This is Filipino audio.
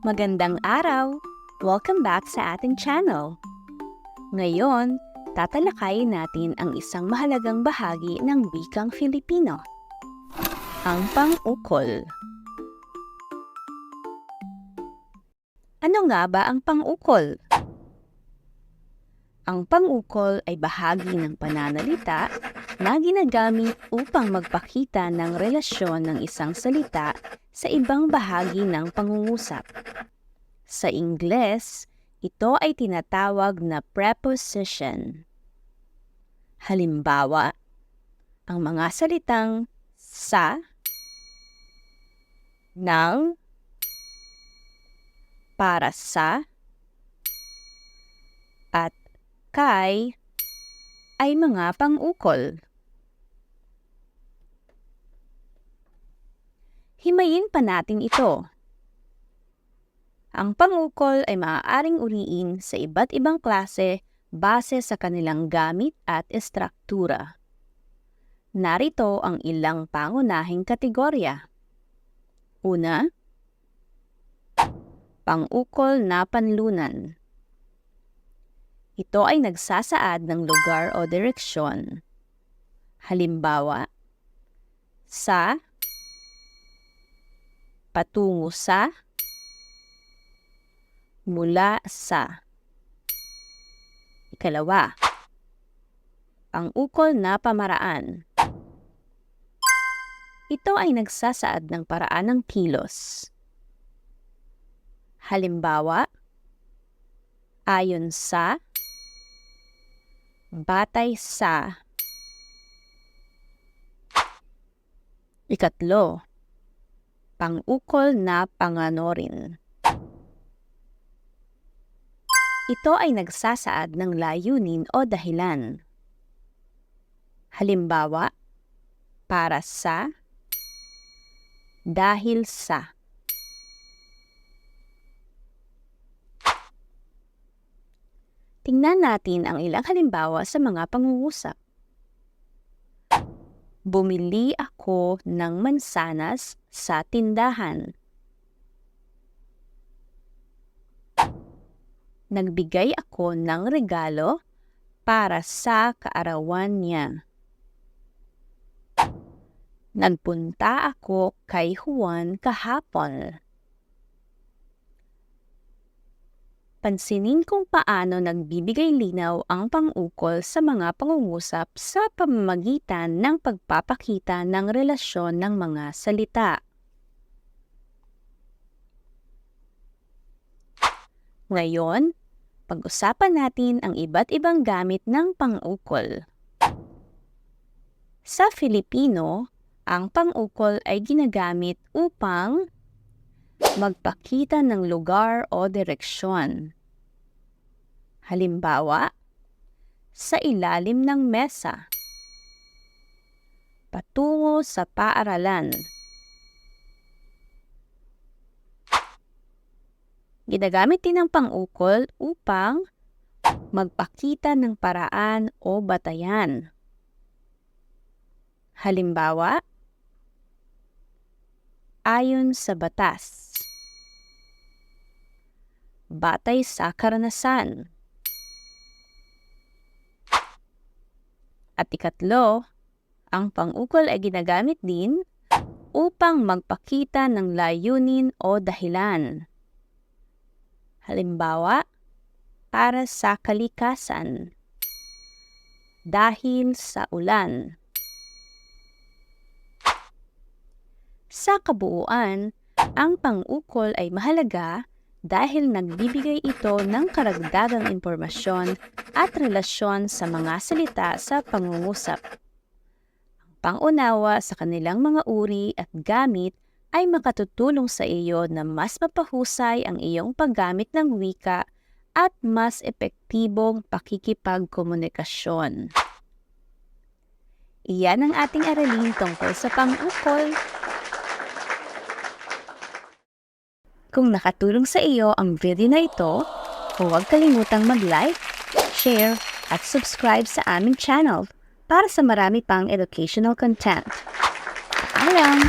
Magandang araw! Welcome back sa ating channel. Ngayon, tatalakayin natin ang isang mahalagang bahagi ng wikang Filipino. Ang pang-ukol. Ano nga ba ang pang-ukol? Ang pang-ukol ay bahagi ng pananalita na ginagamit upang magpakita ng relasyon ng isang salita sa ibang bahagi ng pangungusap. Sa Ingles, ito ay tinatawag na preposition. Halimbawa, ang mga salitang sa, ng, para sa, at kay ay mga pang-ukol. Himayin pa natin ito. Ang pangukol ay maaaring uriin sa iba't ibang klase base sa kanilang gamit at estruktura. Narito ang ilang pangunahing kategorya. Una, pangukol na panlunan. Ito ay nagsasaad ng lugar o direksyon. Halimbawa, sa, patungo sa, mula sa. Ikalawa, ang ukol na pamaraan. Ito ay nagsasaad ng paraan ng kilos. Halimbawa, ayon sa, batay sa. Ikatlo, pang-ukol na panganorin. Ito ay nagsasaad ng layunin o dahilan. Halimbawa, para sa, dahil sa. Tingnan natin ang ilang halimbawa sa mga pangungusap. Bumili ako ng mansanas sa tindahan. Nagbigay ako ng regalo para sa kaarawan niya. Nagpunta ako kay Juan kahapon. Pansinin kung paano nagbibigay linaw ang pang-ukol sa mga pangungusap sa pamamagitan ng pagpapakita ng relasyon ng mga salita. Ngayon, pag-usapan natin ang iba't ibang gamit ng pang-ukol. Sa Filipino, ang pang-ukol ay ginagamit upang magpakita ng lugar o direksyon. Halimbawa, sa ilalim ng mesa, patungo sa paaralan. Ginagamit din ang pang-ukol upang magpakita ng paraan o batayan. Halimbawa, ayon sa batas. Batay sa karanasan. At ikatlo, ang pang-ukol ay ginagamit din upang magpakita ng layunin o dahilan. Halimbawa, para sa kalikasan. Dahil sa ulan. Sa kabuuan, ang pang-ukol ay mahalaga dahil nagbibigay ito ng karagdagang impormasyon at relasyon sa mga salita sa pangungusap. Ang pangunawa sa kanilang mga uri at gamit ay makatutulong sa iyo na mas mapahusay ang iyong paggamit ng wika at mas epektibong pakikipagkomunikasyon. Iyan ang ating aralin tungkol sa pang-ukol. Kung nakatulong sa iyo ang video na ito, huwag kalimutang mag-like, share, at subscribe sa aming channel para sa marami pang educational content. Paalam!